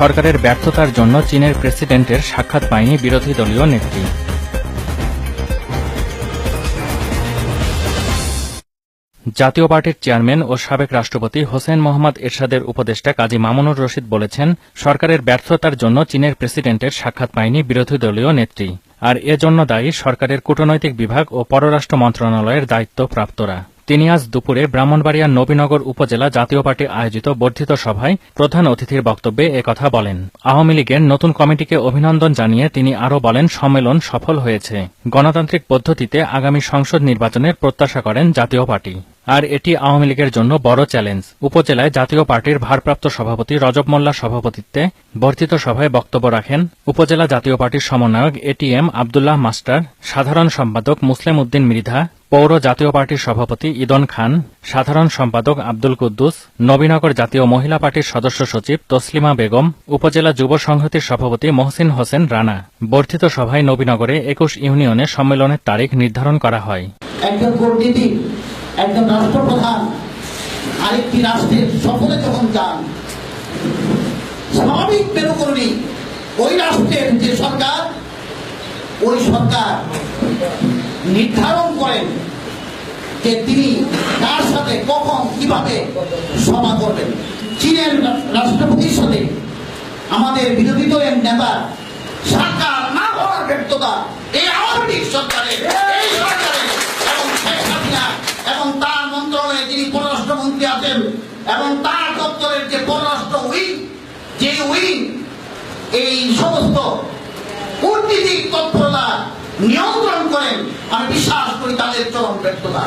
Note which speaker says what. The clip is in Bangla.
Speaker 1: সরকারের ব্যর্থতার জন্য চীনের প্রেসিডেন্টের সাক্ষাৎ পায়নি বিরোধী দলীয় নেত্রী। জাতীয় পার্টির চেয়ারম্যান ও সাবেক রাষ্ট্রপতি হোসেন মোহাম্মদ এরশাদের উপদেষ্টা কাজী মামুনুর রশিদ বলেছেন, সরকারের ব্যর্থতার জন্য চীনের প্রেসিডেন্টের সাক্ষাৎ পায়নি বিরোধী দলীয় নেত্রী, আর এজন্য দায়ী সরকারের কূটনৈতিক বিভাগ ও পররাষ্ট্র মন্ত্রণালয়ের দায়িত্বপ্রাপ্তরা। তিনি আজ দুপুরে ব্রাহ্মণবাড়িয়ার নবীনগর উপজেলা জাতীয় পার্টি আয়োজিত বর্ধিত সভায় প্রধান অতিথির বক্তব্যে একথা বলেন। আওয়ামী লীগের নতুন কমিটিকে অভিনন্দন জানিয়ে তিনি আরও বলেন, সম্মেলন সফল হয়েছে। গণতান্ত্রিক পদ্ধতিতে আগামী সংসদ নির্বাচনের প্রত্যাশা করেন জাতীয় পার্টি। আর এটি আওয়ামী লীগের জন্য বড় চ্যালেঞ্জ। উপজেলায় জাতীয় পার্টির ভারপ্রাপ্ত সভাপতি রজব মোল্লা সভাপতিত্বে বর্ধিত সভায় বক্তব্য রাখেন উপজেলা জাতীয় পার্টির সমন্বয়ক এটিএম আবদুল্লাহ মাস্টার, সাধারণ সম্পাদক মুসলিম উদ্দিন মৃধা পৌর জাতীয় পার্টির সভাপতি ইদন খান, সাধারণ সম্পাদক আব্দুল কুদ্দুস, নবীনগর জাতীয় মহিলা পার্টির সদস্য সচিব তসলিমা বেগম, উপজেলা যুব সংহতির সভাপতি মহসিন হোসেন রানা। বর্ধিত সভায় নবীনগরে একুশ ইউনিয়নে সম্মেলনের তারিখ নির্ধারণ করা হয়।
Speaker 2: নির্ধারণ করেন যে তিনি কার সাথে, কখন, কীভাবে সভা করবেন। চীনের রাষ্ট্রপতির সাথে আমাদের বিরোধী দলের নেতা সাক্ষাৎ না হওয়ার ব্যর্থতা এই আওয়ামী লীগ সরকারের, এই সরকারের, এবং শেখ হাসিনা এবং তার মন্ত্রণালয়ে যিনি পররাষ্ট্রমন্ত্রী আছেন এবং তার দপ্তরের যে পররাষ্ট্র উইং, যে উইং, এই সমস্ত কূটনীতিক তৎপরতা নিয়ন্ত্রণ করেন আমি বিশ্বাস করি তাদের চরম ব্যর্থতা।